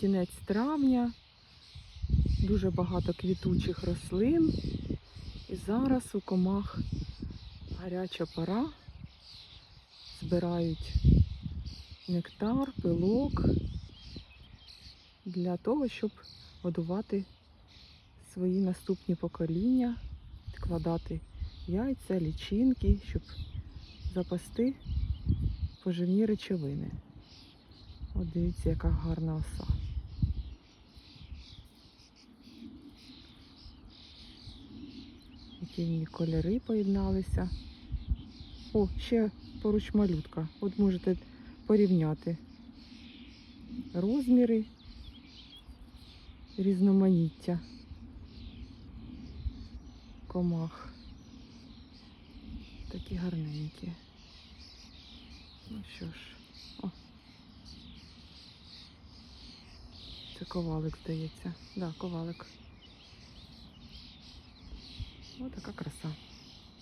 кінець травня, дуже багато квітучих рослин. І зараз у комах гаряча пора. Збирають нектар, пилок для того, щоб годувати свої наступні покоління, відкладати яйця, лічинки, щоб запасти поживні речовини. От дивіться, яка гарна оса. Які кольори поєдналися. О, ще поруч малютка. От можете порівняти розміри, різноманіття комах. Такі гарненькі. Ну що ж, о. Це ковалик, здається. Да, ковалик. Ось така краса.